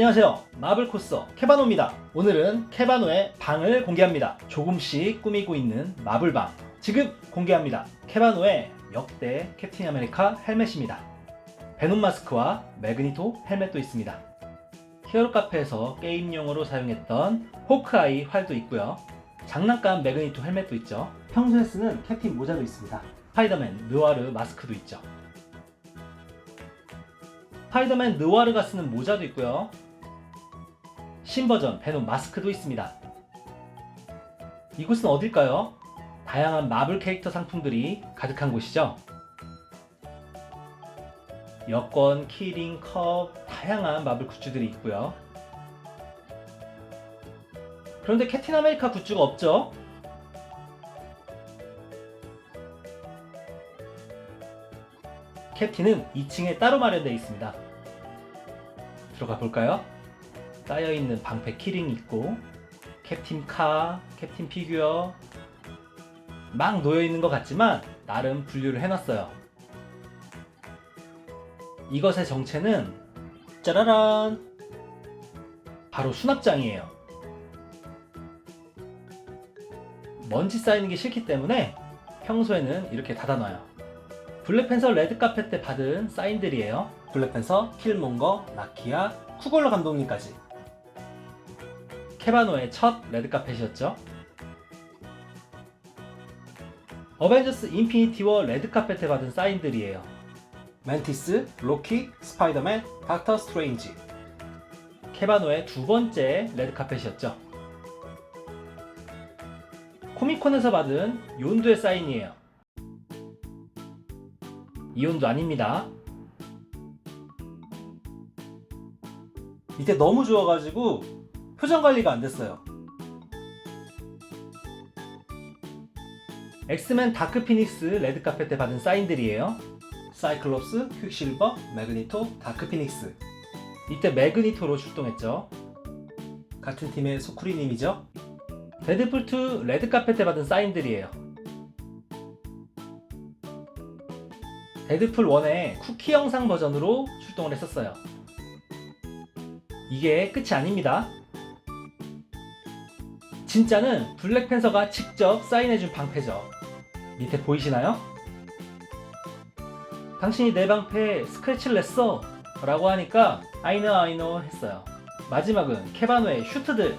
안녕하세요. 마블코스터 케바노입니다. 오늘은 케바노의 방을 공개합니다. 조금씩 꾸미고 있는 마블방. 지금 공개합니다. 케바노의 역대 캡틴 아메리카 헬멧입니다. 베놈 마스크와 매그니토 헬멧도 있습니다. 히어로 카페에서 게임용으로 사용했던 호크아이 활도 있고요. 장난감 매그니토 헬멧도 있죠. 평소에 쓰는 캡틴 모자도 있습니다. 스파이더맨 느와르 마스크도 있죠. 스파이더맨 느와르가 쓰는 모자도 있고요. 신버전 베놈 마스크도 있습니다. 이곳은 어딜까요? 다양한 마블 캐릭터 상품들이 가득한 곳이죠. 여권, 키링, 컵, 다양한 마블 굿즈들이 있고요. 그런데 캡틴 아메리카 굿즈가 없죠? 캡틴은 2층에 따로 마련되어 있습니다. 들어가 볼까요? 쌓여 있는 방패 키링 있고 캡틴 카, 캡틴 피규어 막 놓여 있는 것 같지만 나름 분류를 해놨어요. 이것의 정체는 짜라란 바로 수납장이에요. 먼지 쌓이는 게 싫기 때문에 평소에는 이렇게 닫아놔요. 블랙팬서 레드카펫 때 받은 사인들이에요. 블랙팬서, 킬몬거, 나키아, 쿠걸러 감독님까지. 케바노의 첫 레드카펫이었죠. 어벤져스 인피니티 워 레드카펫에 받은 사인들이에요. 멘티스, 로키, 스파이더맨, 닥터 스트레인지. 케바노의 두 번째 레드카펫이었죠. 코미콘에서 받은 요온두의 사인이에요. 이온도 아닙니다. 이때 너무 좋아가지고 표정 관리가 안 됐어요. 엑스맨 다크 피닉스 레드 카펫 때 받은 사인들이에요. 사이클롭스, 퀵실버, 매그니토, 다크 피닉스. 이때 매그니토로 출동했죠. 같은 팀의 소쿠리님이죠. 데드풀 2 레드 카펫 때 받은 사인들이에요. 데드풀 1의 쿠키 영상 버전으로 출동을 했었어요. 이게 끝이 아닙니다. 진짜는 블랙팬서가 직접 사인해준 방패죠. 밑에 보이시나요? 당신이 내 방패에 스크래치를 냈어 라고 하니까 I know 했어요. 마지막은 케바노의 슈트들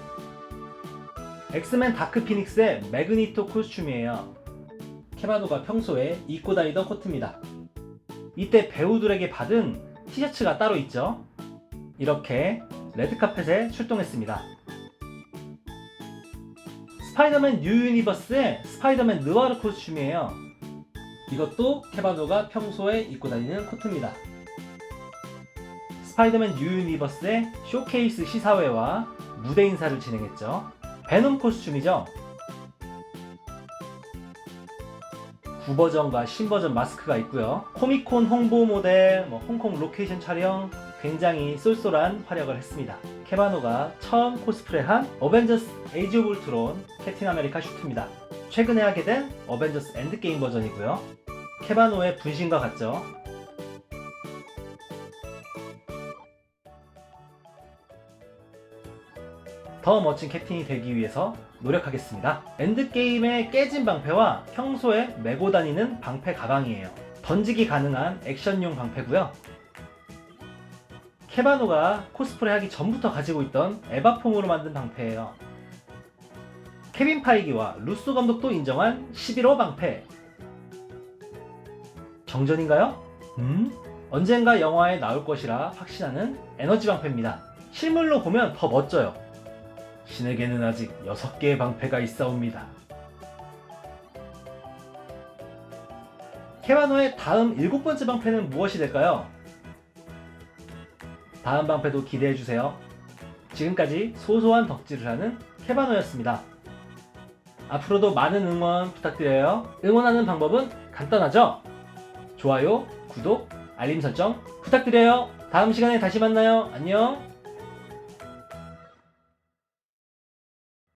엑스맨 다크 피닉스의 매그니토 코스튬이에요. 케바노가 평소에 입고 다니던 코트입니다. 이때 배우들에게 받은 티셔츠가 따로 있죠. 이렇게 레드카펫에 출동했습니다. 스파이더맨 뉴 유니버스의 스파이더맨 느와르 코스튬이에요. 이것도 케바노가 평소에 입고 다니는 코트입니다. 스파이더맨 뉴 유니버스의 쇼케이스 시사회와 무대 인사를 진행했죠. 베놈 코스튬이죠. 구버전과 신버전 마스크가 있고요. 코미콘 홍보 모델, 뭐 홍콩 로케이션 촬영 굉장히 쏠쏠한 활약을 했습니다. 케바노가 처음 코스프레한 어벤져스 에이지 오브 울트론 캡틴 아메리카 슈트입니다. 최근에 하게 된 어벤져스 엔드게임 버전이고요. 케바노의 분신과 같죠. 더 멋진 캡틴이 되기 위해서 노력하겠습니다. 엔드게임의 깨진 방패와 평소에 메고 다니는 방패 가방이에요. 던지기 가능한 액션용 방패고요. 케바노가 코스프레 하기 전부터 가지고 있던 에바폼으로 만든 방패예요. 케빈 파이기와 루소 감독도 인정한 11호 방패. 정전인가요? 음? 언젠가 영화에 나올 것이라 확신하는 에너지 방패입니다. 실물로 보면 더 멋져요. 신에게는 아직 6개의 방패가 있사옵니다. 케바노의 다음 일곱 번째 방패는 무엇이 될까요? 다음 방패도 기대해주세요. 지금까지 소소한 덕질을 하는 케바노였습니다. 앞으로도 많은 응원 부탁드려요. 응원하는 방법은 간단하죠? 좋아요, 구독, 알림 설정 부탁드려요. 다음 시간에 다시 만나요. 안녕!